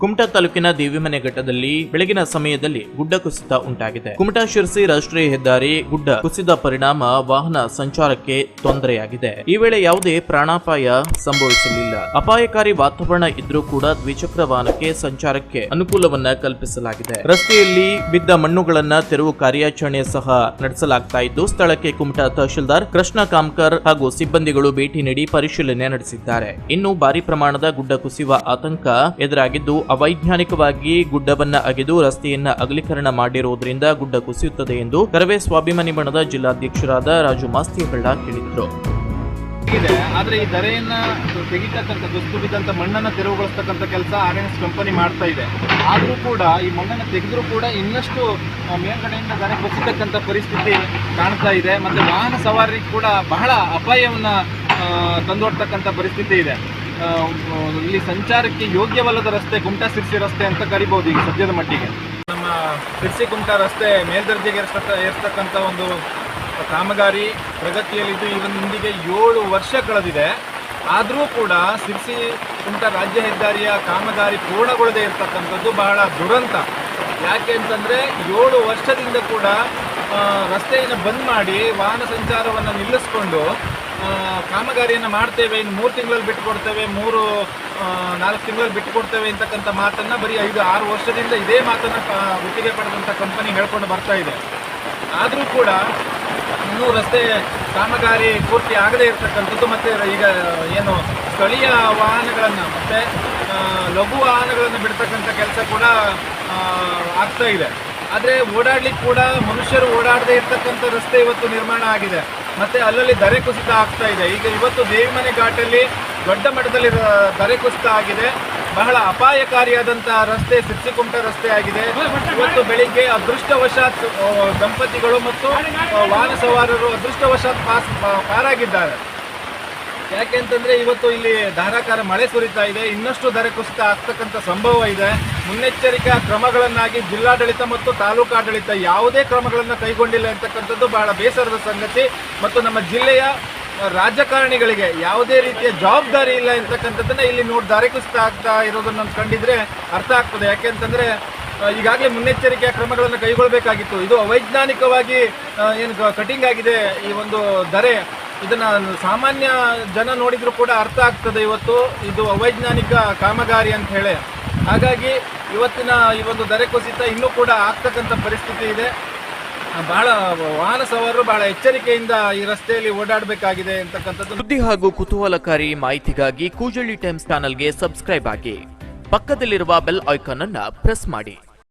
ಕುಮಟಾ ತಾಲೂಕಿನ ದೇವಿಮನೆ ಘಟ್ಟದಲ್ಲಿ ಬೆಳಗಿನ ಸಮಯದಲ್ಲಿ ಗುಡ್ಡ ಕುಸಿತ ಉಂಟಾಗಿದೆ. ಕುಮಟಾ ಶಿರಸಿ ರಾಷ್ಟ್ರೀಯ ಹೆದ್ದಾರಿ ಗುಡ್ಡ ಕುಸಿದ ಪರಿಣಾಮ ವಾಹನ ಸಂಚಾರಕ್ಕೆ ತೊಂದರೆಯಾಗಿದೆ. ಈ ವೇಳೆ ಯಾವುದೇ ಪ್ರಾಣಾಪಾಯ ಸಂಭವಿಸಲಿಲ್ಲ. ಅಪಾಯಕಾರಿ ವಾತಾವರಣ ಇದ್ರೂ ಕೂಡ ದ್ವಿಚಕ್ರ ವಾಹನಕ್ಕೆ ಸಂಚಾರಕ್ಕೆ ಅನುಕೂಲವನ್ನ ಕಲ್ಪಿಸಲಾಗಿದೆ. ರಸ್ತೆಯಲ್ಲಿ ಬಿದ್ದ ಮಣ್ಣುಗಳನ್ನ ತೆರವು ಕಾರ್ಯಾಚರಣೆ ಸಹ ನಡೆಸಲಾಗ್ತಾ ಇದ್ದು, ಸ್ಥಳಕ್ಕೆ ಕುಮಟಾ ತಹಶೀಲ್ದಾರ್ ಕೃಷ್ಣ ಕಾಮ್ಕರ್ ಹಾಗೂ ಸಿಬ್ಬಂದಿಗಳು ಭೇಟಿ ನೀಡಿ ಪರಿಶೀಲನೆ ನಡೆಸಿದ್ದಾರೆ. ಇನ್ನು ಭಾರಿ ಪ್ರಮಾಣದ ಗುಡ್ಡ ಕುಸಿಯುವ ಆತಂಕ ಎದುರಾಗಿದ್ದು ಅವೈಜ್ಞಾನಿಕವಾಗಿ ಗುಡ್ಡವನ್ನ ಅಗೆದು ರಸ್ತೆಯನ್ನ ಅಗಲೀಕರಣ ಮಾಡಿರುವುದರಿಂದ ಗುಡ್ಡ ಕುಸಿಯುತ್ತದೆ ಎಂದು ಕರವೇ ಸ್ವಾಭಿಮಾನಿ ಬಣದ ಜಿಲ್ಲಾಧ್ಯಕ್ಷರಾದ ರಾಜು ಮಾಸ್ತಿಹಳ್ಳ ಹೇಳಿದರು. ಆದ್ರೆ ಈ ಧರೆಯನ್ನ ತೆಗಿತಕ್ಕಂಥ, ದುಸ್ತು ಬಿದ್ದಂತ ಮಣ್ಣನ್ನ ತೆರವುಗೊಳಿಸ್ತಕ್ಕಂಥ ಕೆಲಸ ಆರ್ ಎನ್ ಎಸ್ ಕಂಪನಿ ಮಾಡ್ತಾ ಇದೆ. ಆದರೂ ಕೂಡ ಈ ಮಣ್ಣನ್ನ ತೆಗೆದರೂ ಕೂಡ ಇನ್ನಷ್ಟು ಮೇಲ್ಗಡೆಯಿಂದ ಧರೆ ಕುಸಿತಕ್ಕಂಥ ಪರಿಸ್ಥಿತಿ ಕಾಣ್ತಾ ಇದೆ. ಮತ್ತೆ ವಾಹನ ಸವಾರಿ ಕೂಡ ಬಹಳ ಅಪಾಯವನ್ನ ತಂದೊಡ್ತಕ್ಕಂಥ ಪರಿಸ್ಥಿತಿ ಇದೆ. ಇಲ್ಲಿ ಸಂಚಾರಕ್ಕೆ ಯೋಗ್ಯವಲ್ಲದ ರಸ್ತೆ ಕುಮಟಾ ಸಿರ್ಸಿ ರಸ್ತೆ ಅಂತ ಕರಿಬಹುದು ಈಗ ಸದ್ಯದ ಮಟ್ಟಿಗೆ. ನಮ್ಮ ಸಿರ್ಸಿ ಕುಮಟಾ ರಸ್ತೆ ಮೇಲ್ದರ್ಜೆಗೆ ಏರ್ಸ್ತಕ್ಕ ಒಂದು ಕಾಮಗಾರಿ ಪ್ರಗತಿಯಲ್ಲಿದ್ದು ಇವನಿಂದಿಗೆ ಏಳು ವರ್ಷ ಕಳೆದಿದೆ. ಆದರೂ ಕೂಡ ಸಿರ್ಸಿ ಕುಮಟಾ ರಾಜ್ಯ ಹೆದ್ದಾರಿಯ ಕಾಮಗಾರಿ ಪೂರ್ಣಗೊಳ್ಳದೆ ಇರತಕ್ಕಂಥದ್ದು ಬಹಳ ದುರಂತ. ಯಾಕೆ ಅಂತಂದರೆ ಏಳು ವರ್ಷದಿಂದ ಕೂಡ ರಸ್ತೆಯನ್ನು ಬಂದ್ ಮಾಡಿ ವಾಹನ ಸಂಚಾರವನ್ನು ನಿಲ್ಲಿಸ್ಕೊಂಡು ಕಾಮಗಾರಿಯನ್ನು ಮಾಡ್ತೇವೆ, ಇನ್ನು ಮೂರು ತಿಂಗಳಲ್ಲಿ ಬಿಟ್ಟುಕೊಡ್ತೇವೆ ಮೂರು ನಾಲ್ಕು ತಿಂಗಳಲ್ಲಿ ಬಿಟ್ಟುಕೊಡ್ತೇವೆ ಅಂತಕ್ಕಂಥ ಮಾತನ್ನು ಬರೀ ಐದು, ಆರು ವರ್ಷದಿಂದ ಇದೇ ಮಾತನ್ನು ಗುತ್ತಿಗೆ ಪಡೆದಂಥ ಕಂಪನಿ ಹೇಳ್ಕೊಂಡು ಬರ್ತಾ ಇದೆ. ಆದರೂ ಕೂಡ ಇನ್ನೂ ರಸ್ತೆ ಕಾಮಗಾರಿ ಪೂರ್ತಿ ಆಗದೇ ಇರತಕ್ಕಂಥದ್ದು ಮತ್ತು ಈಗ ಏನು ಸ್ಥಳೀಯ ವಾಹನಗಳನ್ನು ಮತ್ತು ಲಘು ವಾಹನಗಳನ್ನು ಬಿಡ್ತಕ್ಕಂಥ ಕೆಲಸ ಕೂಡ ಆಗ್ತಾ ಇದೆ. ಆದರೆ ಓಡಾಡ್ಲಿಕ್ಕೆ ಕೂಡ ಮನುಷ್ಯರು ಓಡಾಡದೇ ಇರತಕ್ಕಂಥ ರಸ್ತೆ ಇವತ್ತು ನಿರ್ಮಾಣ ಆಗಿದೆ. ಮತ್ತು ಅಲ್ಲಲ್ಲಿ ಧರೆ ಕುಸಿತ ಆಗ್ತಾ ಇದೆ. ಈಗ ಇವತ್ತು ದೇವಿಮನೆ ಘಾಟಲ್ಲಿ ದೊಡ್ಡ ಮಟ್ಟದಲ್ಲಿ ದರೆ ಕುಸಿತ ಆಗಿದೆ. ಬಹಳ ಅಪಾಯಕಾರಿಯಾದಂಥ ರಸ್ತೆ, ಸಿರ್ಸಿಕುಂಟ ರಸ್ತೆ ಆಗಿದೆ. ಇವತ್ತು ಬೆಳಿಗ್ಗೆ ಅದೃಷ್ಟವಶಾತ್ ದಂಪತಿಗಳು ಮತ್ತು ವಾಹನ ಸವಾರರು ಅದೃಷ್ಟವಶಾತ್ ಪಾಸ್ ಪಾರಾಗಿದ್ದಾರೆ. ಯಾಕೆ ಅಂತಂದ್ರೆ ಇವತ್ತು ಇಲ್ಲಿ ಧಾರಾಕಾರ ಮಳೆ ಸುರಿತಾ ಇದೆ. ಇನ್ನಷ್ಟು ದರ ಕುಸಿತ ಆಗ್ತಕ್ಕಂಥ ಸಂಭವ ಇದೆ. ಮುನ್ನೆಚ್ಚರಿಕಾ ಕ್ರಮಗಳನ್ನಾಗಿ ಜಿಲ್ಲಾಡಳಿತ ಮತ್ತು ತಾಲೂಕಾಡಳಿತ ಯಾವುದೇ ಕ್ರಮಗಳನ್ನು ಕೈಗೊಂಡಿಲ್ಲ ಅಂತಕ್ಕಂಥದ್ದು ಬಹಳ ಬೇಸರದ ಸಂಗತಿ. ಮತ್ತು ನಮ್ಮ ಜಿಲ್ಲೆಯ ರಾಜಕಾರಣಿಗಳಿಗೆ ಯಾವುದೇ ರೀತಿಯ ಜವಾಬ್ದಾರಿ ಇಲ್ಲ ಅಂತಕ್ಕಂಥದ್ದನ್ನ ಇಲ್ಲಿ ನೋಡಿ ದಾರಿ ಕುಸಿತ ಆಗ್ತಾ ಇರೋದನ್ನ ಕಂಡಿದ್ರೆ ಅರ್ಥ ಆಗ್ತದೆ. ಯಾಕೆ ಅಂತಂದ್ರೆ ಆ, ಈಗಾಗಲೇ ಮುನ್ನೆಚ್ಚರಿಕೆಯ ಕ್ರಮಗಳನ್ನು ಕೈಗೊಳ್ಳಬೇಕಾಗಿತ್ತು ಇದು ಅವೈಜ್ಞಾನಿಕವಾಗಿ ಏನು ಕಟಿಂಗ್ ಆಗಿದೆ ಈ ಒಂದು ಧರೆ. ಇದನ್ನ ಸಾಮಾನ್ಯ ಜನ ನೋಡಿದ್ರು ಕೂಡ ಅರ್ಥ ಆಗ್ತದೆ ಇವತ್ತು. ಇದು ಅವೈಜ್ಞಾನಿಕ ಕಾಮಗಾರಿ ಅಂತ ಹೇಳಿ. ಹಾಗಾಗಿ ಇವತ್ತಿನ ಈ ಒಂದು ದರೆ ಕುಸಿತ ಇನ್ನೂ ಕೂಡ ಆಗ್ತಕ್ಕಂಥ ಪರಿಸ್ಥಿತಿ ಇದೆ. ಬಹಳ ವಾಹನ ಸವಾರರು ಬಹಳ ಎಚ್ಚರಿಕೆಯಿಂದ ಈ ರಸ್ತೆಯಲ್ಲಿ ಓಡಾಡಬೇಕಾಗಿದೆ ಅಂತಕ್ಕಂಥದ್ದು. ಸುದ್ದಿ ಹಾಗೂ ಕುತೂಹಲಕಾರಿ ಮಾಹಿತಿಗಾಗಿ ಕೂಜಳ್ಳಿ ಟೈಮ್ಸ್ ಚಾನಲ್ಗೆ ಸಬ್ಸ್ಕ್ರೈಬ್ ಆಗಿ. ಪಕ್ಕದಲ್ಲಿರುವ ಬೆಲ್ ಐಕಾನ್ ಅನ್ನ ಪ್ರೆಸ್ ಮಾಡಿ.